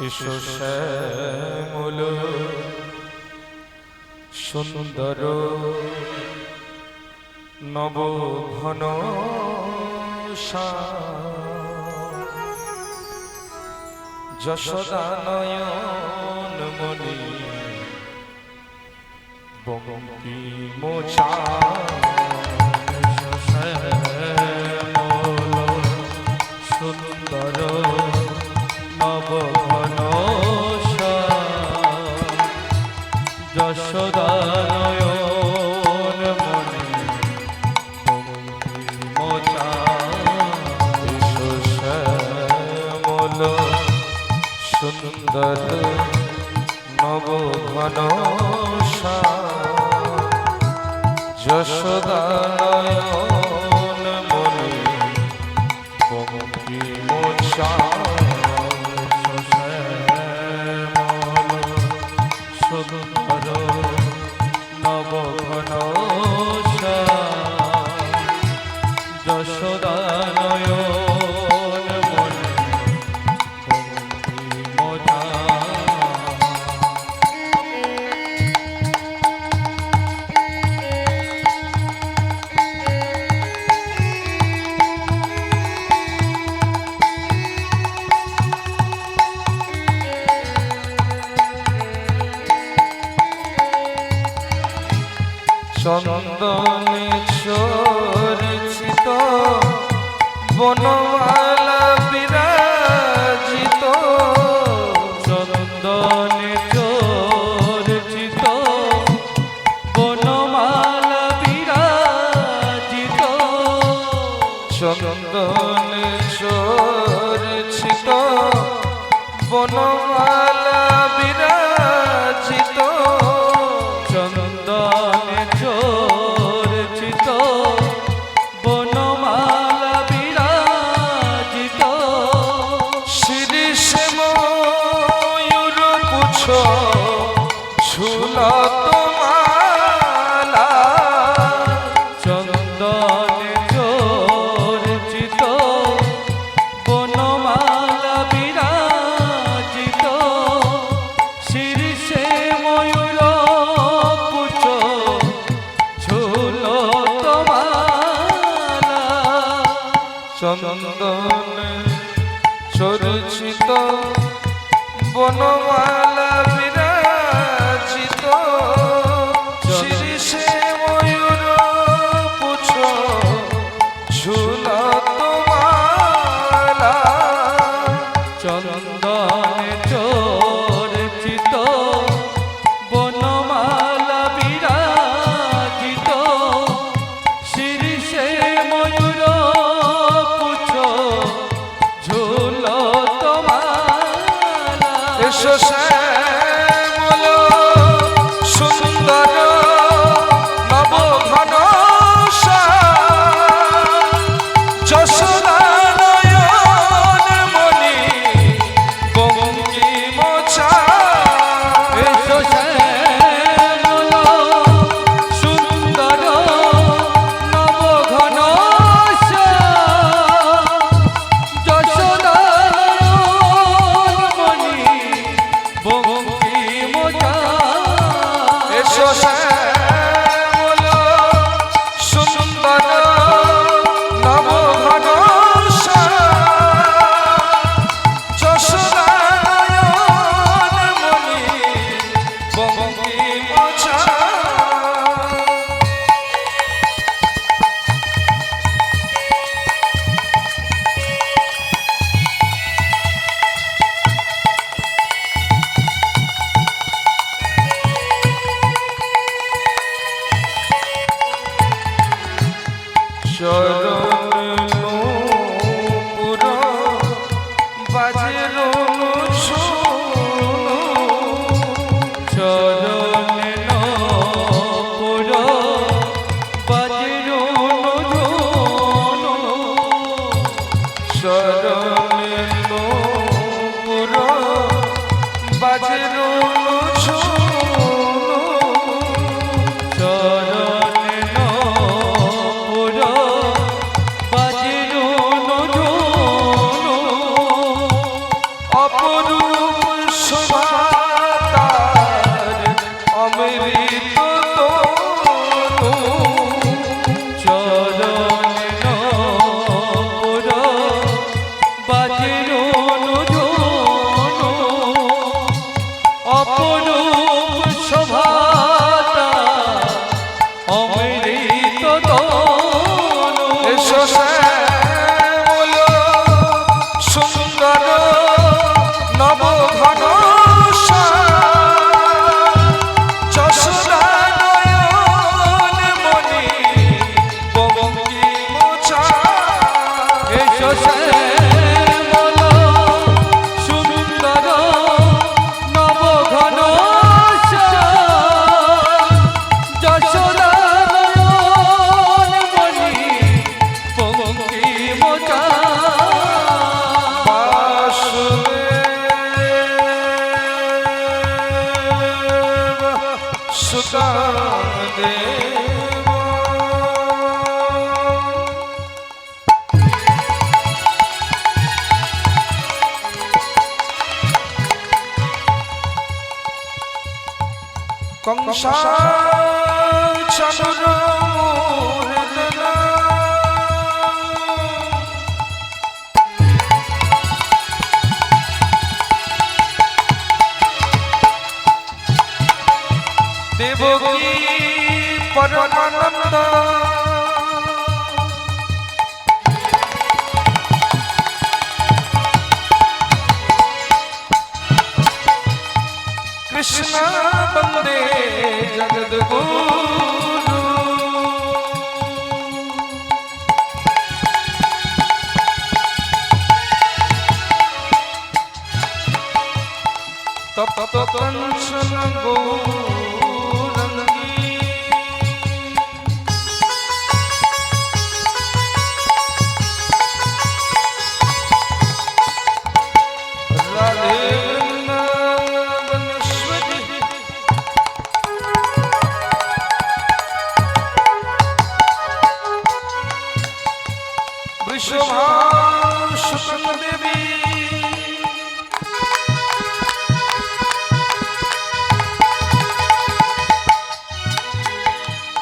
ঈশ্বর সুন্দর নব ঘন যশোদানয়ন মনি বঙ্গি মোচা গত নব ঘন যশোদানয় বনমা Yo 发肉 কংসা চন্দ্র দেবকী পরমানন্দ। তপ্ত কঞ্চন গৌরঙ্গী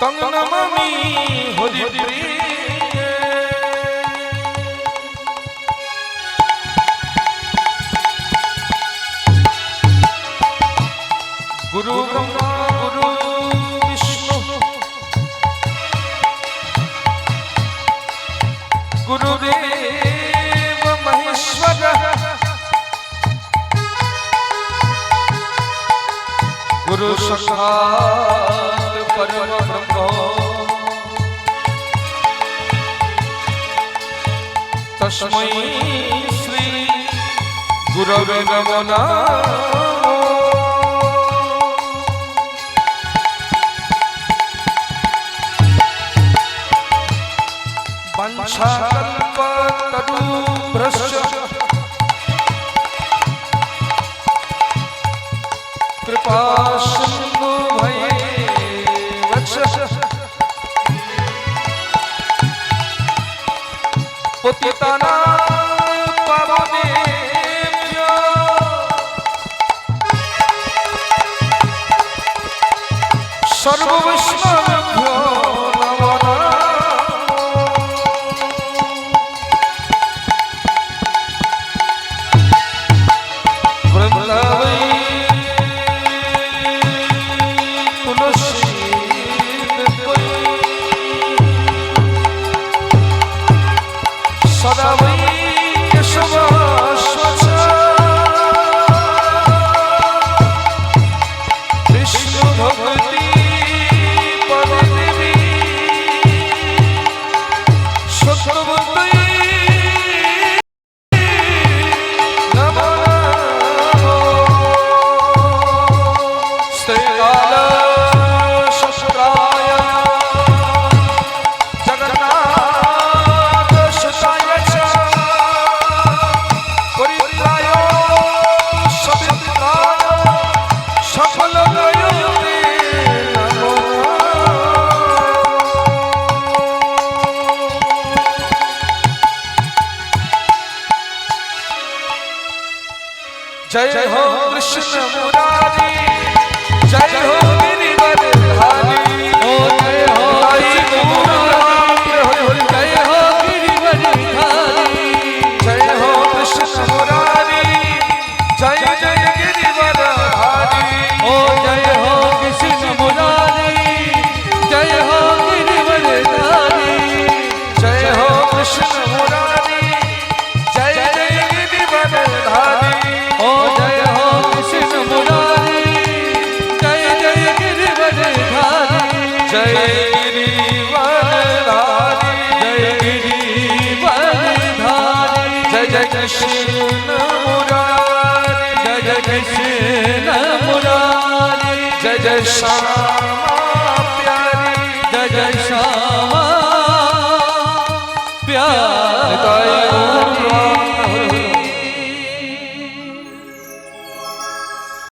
તંગ નમમી હરિપ્રિય ગુરુ બ્રહ્મા ગુરુ વિષ્ણુ. ગુરુદેવ મહેશ્વર. ગુરુ સખા তস্मै শ্রী গুরবে নমো পতিতানা পাবনে সর্ববৈষ্ণব বৃন্দ जय हो कृष्ण मुरारी। जय हो مرادي جد الشام